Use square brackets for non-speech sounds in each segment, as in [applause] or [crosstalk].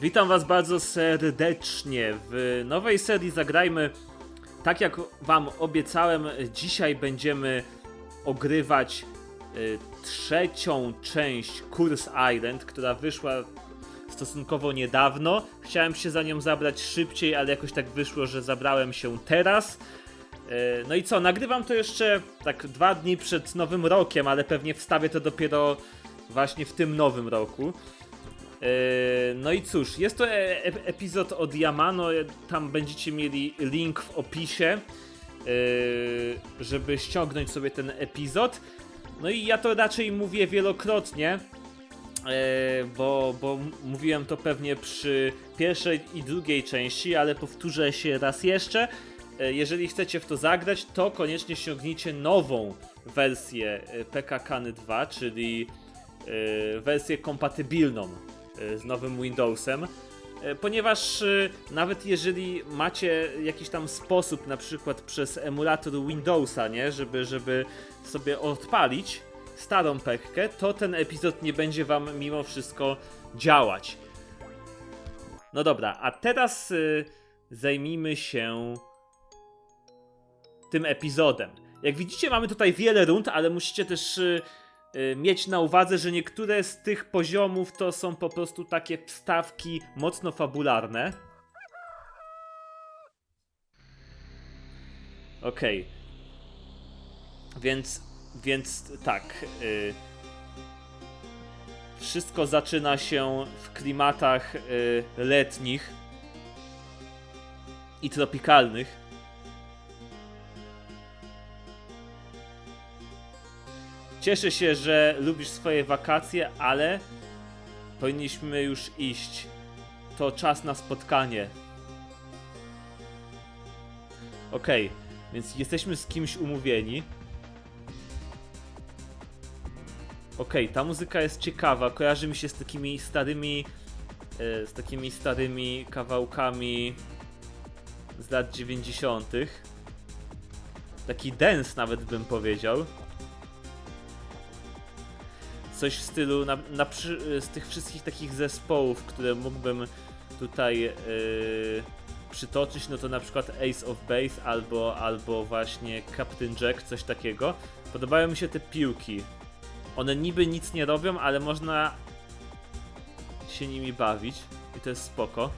Witam Was bardzo serdecznie. W nowej serii zagrajmy. Tak jak Wam obiecałem, dzisiaj będziemy ogrywać y, trzecią część Curse Island, która wyszła stosunkowo niedawno. Chciałem się za nią zabrać szybciej, ale jakoś tak wyszło, że zabrałem się teraz. E, No i co, nagrywam to jeszcze tak dwa dni przed nowym rokiem, ale pewnie wstawię to dopiero właśnie w tym nowym roku. E, No i cóż, jest to e- e- epizod od Yamano, e, tam będziecie mieli link w opisie, żeby ściągnąć sobie ten epizod. No i ja to raczej mówię wielokrotnie, bo, bo mówiłem to pewnie przy pierwszej i drugiej części, ale powtórzę się raz jeszcze. Jeżeli chcecie w to zagrać, to koniecznie ściągnijcie nową wersję PKKany 2, czyli e, wersję kompatybilną z nowym Windowsem. E, Ponieważ e, nawet jeżeli macie jakiś tam sposób, na przykład przez emulator Windowsa, nie, żeby, żeby sobie odpalić starą pekkę, to ten epizod nie będzie wam mimo wszystko działać. No dobra, a teraz zajmijmy się tym epizodem. Jak widzicie, mamy tutaj wiele rund, ale musicie też mieć na uwadze, że niektóre z tych poziomów to są po prostu takie wstawki mocno fabularne. Okej. Więc, więc tak. Y, wszystko zaczyna się w klimatach y, letnich i tropikalnych. Cieszę się, że lubisz swoje wakacje, ale powinniśmy już iść. To czas na spotkanie. Okej, więc jesteśmy z kimś umówieni. Okej, ta muzyka jest ciekawa, kojarzy mi się z takimi starymi e, z takimi starymi kawałkami z lat 90. Taki dance nawet bym powiedział. Coś w stylu na, na przy, z tych wszystkich takich zespołów, które mógłbym tutaj e, przytoczyć, no to na przykład Ace of Base albo, albo właśnie Captain Jack, coś takiego. Podobają mi się te piłki. One niby nic nie robią, ale można się nimi bawić i to jest spoko.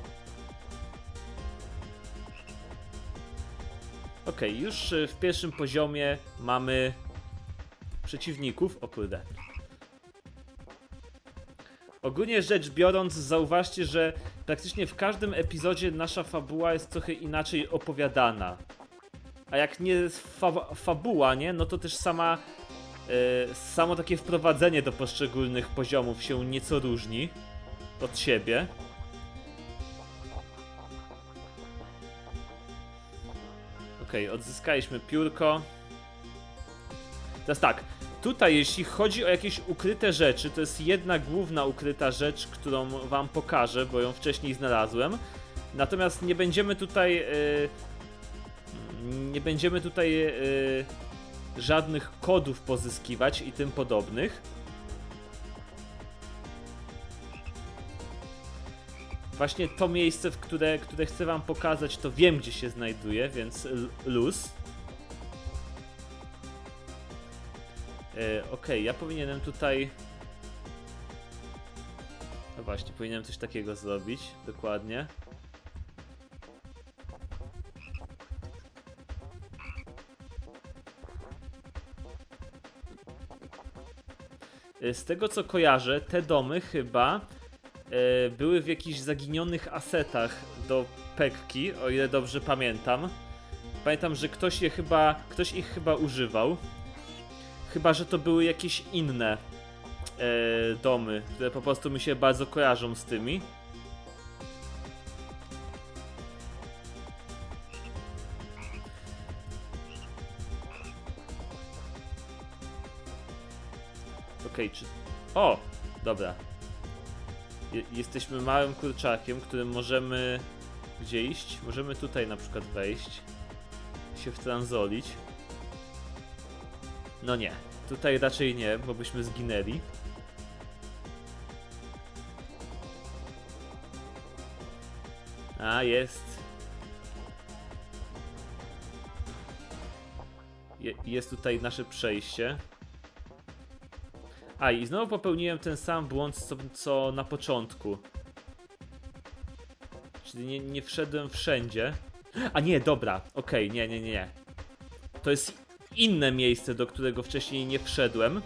Okej, już y, w pierwszym poziomie mamy przeciwników. O kurde. Ogólnie rzecz biorąc, zauważcie, że praktycznie w każdym epizodzie nasza fabuła jest trochę inaczej opowiadana. A jak nie fa fabuła, nie? No to też sama e, samo takie wprowadzenie do poszczególnych poziomów się nieco różni od siebie. Okej, odzyskaliśmy piórko. Teraz tak, tutaj jeśli chodzi o jakieś ukryte rzeczy, to jest jedna główna ukryta rzecz, którą wam pokażę, bo ją wcześniej znalazłem. Natomiast nie będziemy tutaj... e, nie będziemy tutaj e, żadnych kodów pozyskiwać i tym podobnych. Właśnie to miejsce, w które, które chcę wam pokazać, to wiem gdzie się znajduje, więc luz. E, Okej, ja powinienem tutaj... No właśnie, powinienem coś takiego zrobić, dokładnie. E, Z tego co kojarzę, te domy chyba e, były w jakichś zaginionych asetach do Pekki, o ile dobrze pamiętam. Pamiętam, że ktoś je chyba, ktoś ich chyba używał. Chyba, że to były jakieś inne e, domy, które po prostu mi się bardzo kojarzą z tymi. Okej, czy... O! Dobra. Je jesteśmy małym kurczakiem, którym możemy... Gdzie iść? Możemy tutaj na przykład wejść. Się wtranzolić. No nie. Tutaj raczej nie, bo byśmy zginęli. A, jest. Je, jest tutaj nasze przejście. A, i znowu popełniłem ten sam błąd, co, co na początku. Czyli nie, nie wszedłem wszędzie. A nie, dobra, okej, nie, nie, nie, nie. To jest inne miejsce, do którego wcześniej nie wszedłem.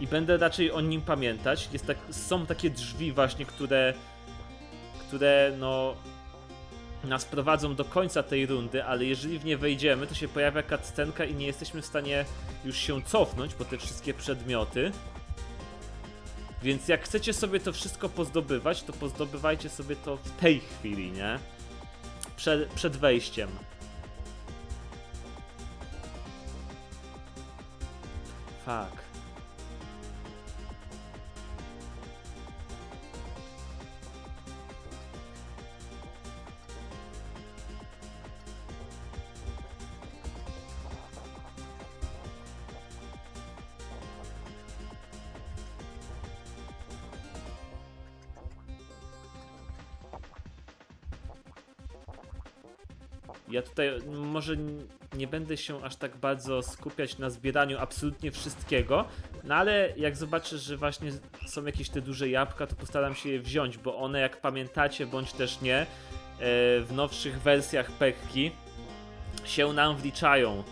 I będę raczej o nim pamiętać. Jest tak, są takie drzwi właśnie, które, które no nas prowadzą do końca tej rundy, ale jeżeli w nie wejdziemy, to się pojawia cutscenka i nie jesteśmy w stanie już się cofnąć po te wszystkie przedmioty. Więc jak chcecie sobie to wszystko pozdobywać, to pozdobywajcie sobie to w tej chwili, nie? Przed, przed wejściem. Fuck. Ja tutaj może nie będę się aż tak bardzo skupiać na zbieraniu absolutnie wszystkiego, no ale jak zobaczę, że właśnie są jakieś te duże jabłka, to postaram się je wziąć, bo one, jak pamiętacie, bądź też nie, e, w nowszych wersjach Pekki się nam wliczają.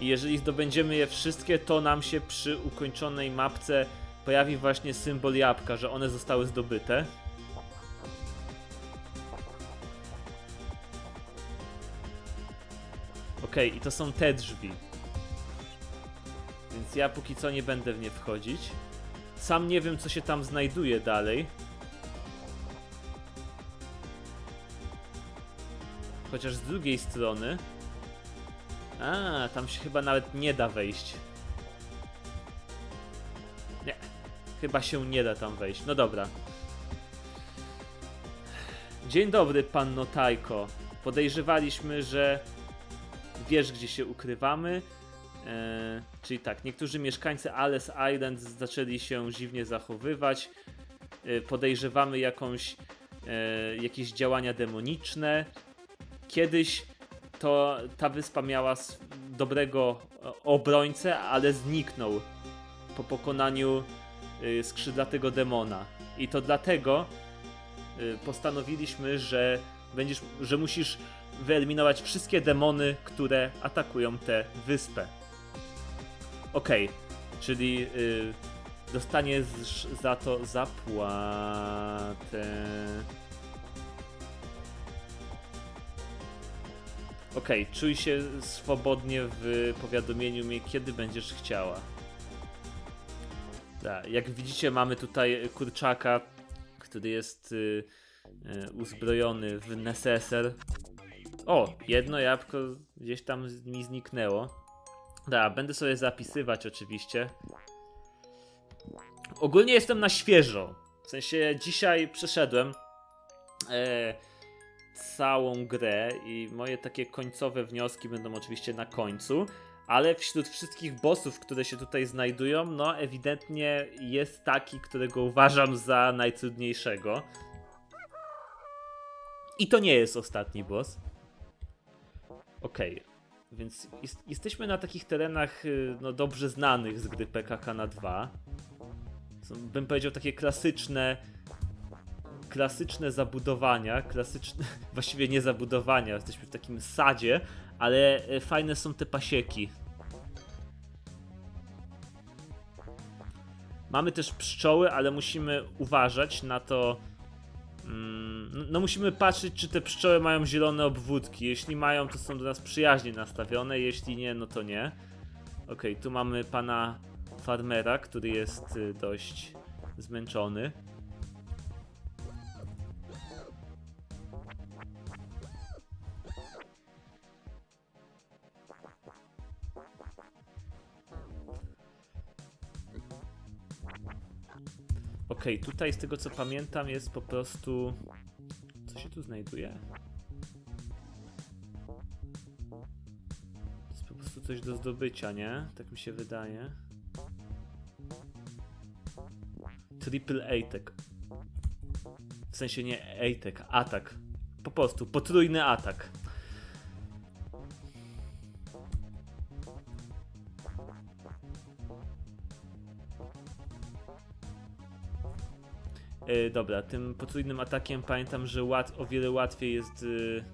I jeżeli zdobędziemy je wszystkie, to nam się przy ukończonej mapce pojawi właśnie symbol jabłka, że one zostały zdobyte. Okej, i to są te drzwi. Więc ja póki co nie będę w nie wchodzić. Sam nie wiem, co się tam znajduje dalej. Chociaż z drugiej strony. A, tam się chyba nawet nie da wejść. Nie. Chyba się nie da tam wejść. No dobra. Dzień dobry, panno Tajko. Podejrzewaliśmy, że wiesz, gdzie się ukrywamy. E, czyli tak, niektórzy mieszkańcy Alice Island zaczęli się dziwnie zachowywać. E, podejrzewamy jakąś, e, jakieś działania demoniczne. Kiedyś to ta wyspa miała dobrego e, obrońcę, ale zniknął po pokonaniu e, skrzydlatego demona. I to dlatego e, postanowiliśmy, że będziesz, że musisz wyeliminować wszystkie demony, które atakują tę wyspę. Okej, czyli y, dostanie z, za to zapłatę. Okej, czuj się swobodnie w powiadomieniu mnie, kiedy będziesz chciała. Tak, jak widzicie, mamy tutaj kurczaka, który jest y, y, uzbrojony w neseser. O, jedno jabłko gdzieś tam mi zniknęło. Da, będę sobie zapisywać oczywiście. Ogólnie jestem na świeżo. W sensie dzisiaj przeszedłem e, całą grę i moje takie końcowe wnioski będą oczywiście na końcu. Ale wśród wszystkich bossów, które się tutaj znajdują, no ewidentnie jest taki, którego uważam za najtrudniejszego. I to nie jest ostatni boss. Okej, więc jest, jesteśmy na takich terenach y, no, dobrze znanych z gry PKK na 2. Są, bym powiedział takie klasyczne klasyczne zabudowania, klasyczne, [laughs] właściwie nie zabudowania, jesteśmy w takim sadzie, ale y, fajne są te pasieki. Mamy też pszczoły, ale musimy uważać na to, Mm, no- No musimy patrzeć, czy te pszczoły mają zielone obwódki. Jeśli mają, to są do nas przyjaźnie nastawione, jeśli nie, no to nie. Okej, tu mamy pana farmera, który jest y, dość zmęczony. Okej, tutaj z tego co pamiętam jest po prostu... Tu znajduje? To jest po prostu coś do zdobycia, nie? Tak mi się wydaje. Triple A, tak. W sensie nie ejtek, atak. Po prostu potrójny atak. Dobra, tym potrójnym atakiem pamiętam, że łat, o wiele łatwiej jest yy,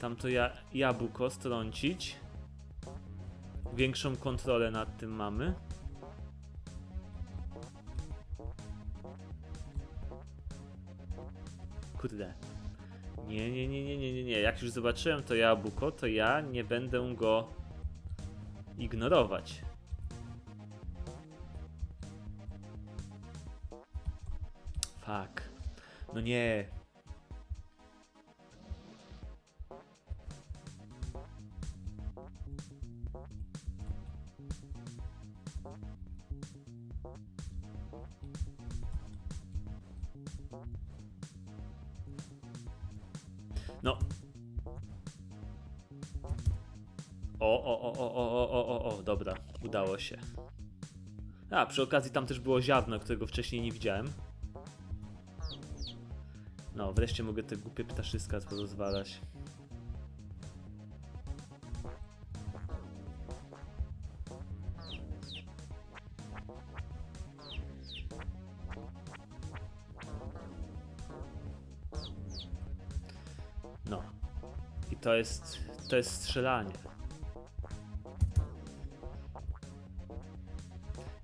tamto ja, jabłko strącić. Większą kontrolę nad tym mamy. Kurde. Nie, nie, nie, nie, nie, nie, nie. Jak już zobaczyłem to jabłko, to ja nie będę go ignorować. No nie. No. O, o, o, o, o, o, o, o, dobra, udało się. A, przy okazji tam też było ziarno, którego wcześniej nie widziałem. No, wreszcie mogę te głupie ptaszyska rozwalać. No. I to jest, to jest strzelanie.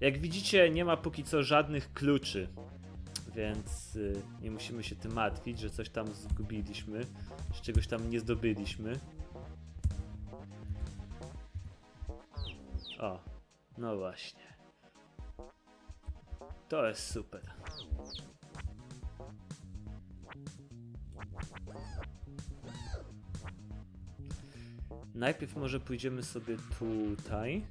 Jak widzicie, nie ma póki co żadnych kluczy, więc y, nie musimy się tym martwić, że coś tam zgubiliśmy, że czegoś tam nie zdobyliśmy. O, no właśnie. To jest super. Najpierw może pójdziemy sobie tutaj.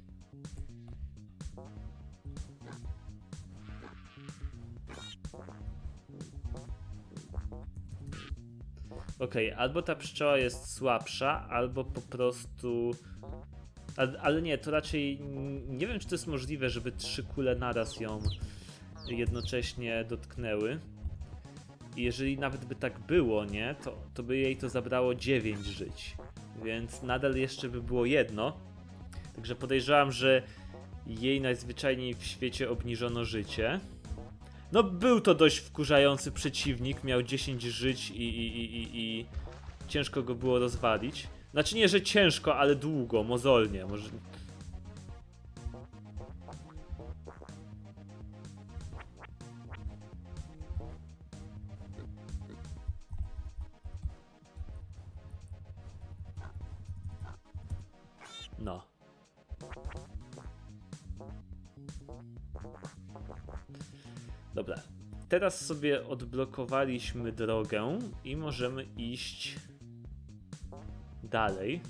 Okej, albo ta pszczoła jest słabsza, albo po prostu. Ale, ale nie, to raczej. Nie wiem, czy to jest możliwe, żeby trzy kule naraz ją jednocześnie dotknęły. I jeżeli nawet by tak było, nie, to, to by jej to zabrało 9 żyć. Więc nadal jeszcze by było jedno. Także podejrzewam, że jej najzwyczajniej w świecie obniżono życie. No, był to dość wkurzający przeciwnik, miał 10 żyć i, i, i, i, i ciężko go było rozwalić. Znaczy nie, że ciężko, ale długo, mozolnie. Może... Dobra. Teraz sobie odblokowaliśmy drogę i możemy iść dalej.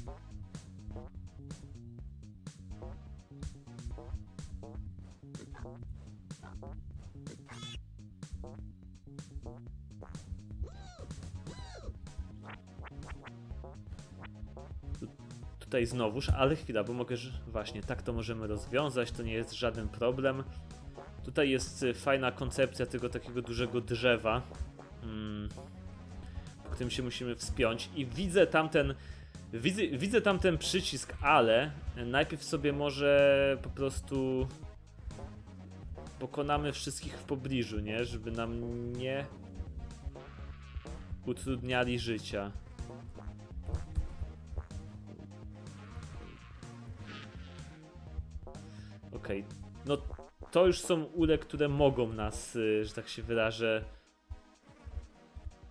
Tu- Tutaj znowuż, ale chwila, bo mogę, właśnie tak to możemy rozwiązać, to nie jest żaden problem. Tutaj jest y, fajna koncepcja tego takiego dużego drzewa, mm, po którym się musimy wspiąć i widzę tamten widzę, widzę tamten przycisk, ale najpierw sobie może po prostu pokonamy wszystkich w pobliżu, nie? Żeby nam nie utrudniali życia. Okej, no to już są ule, które mogą nas, y, że tak się wyrażę,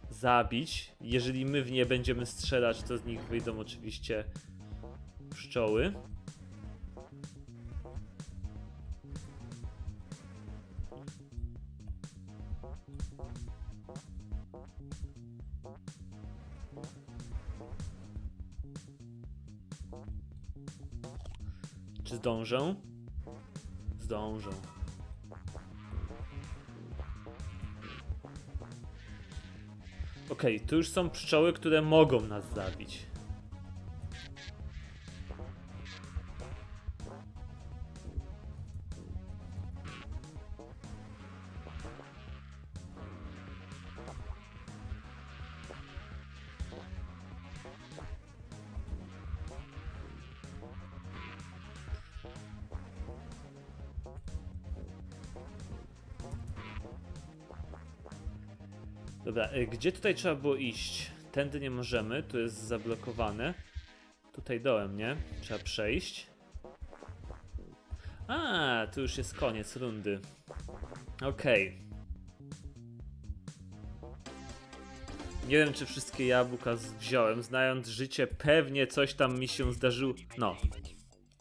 zabić. Jeżeli my w nie będziemy strzelać, to z nich wyjdą oczywiście pszczoły. Czy zdążę? Zdążę. Okej, tu już są pszczoły, które mogą nas zabić. Dobra, y, gdzie tutaj trzeba było iść? Tędy nie możemy, tu jest zablokowane. Tutaj dołem, nie? Trzeba przejść. A, tu już jest koniec rundy. Okej. Nie wiem, czy wszystkie jabłka wziąłem. Znając życie, pewnie coś tam mi się zdarzyło. No,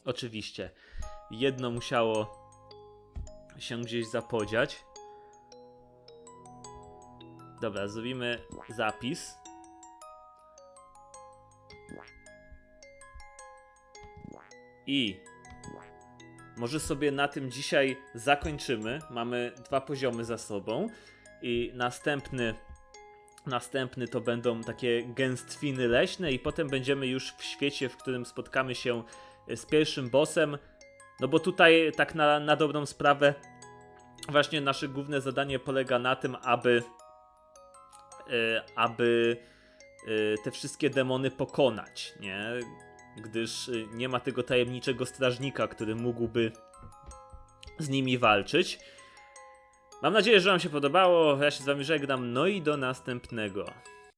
oczywiście. Jedno musiało się gdzieś zapodziać. Dobra, zrobimy zapis. I może sobie na tym dzisiaj zakończymy. Mamy dwa poziomy za sobą. I następny, następny to będą takie gęstwiny leśne, i potem będziemy już w świecie, w którym spotkamy się z pierwszym bossem. No bo tutaj, tak na, na dobrą sprawę, właśnie nasze główne zadanie polega na tym, aby e, aby e, te wszystkie demony pokonać, nie? Gdyż e, nie ma tego tajemniczego strażnika, który mógłby z nimi walczyć. Mam nadzieję, że Wam się podobało. Ja się z Wami żegnam. No i do następnego.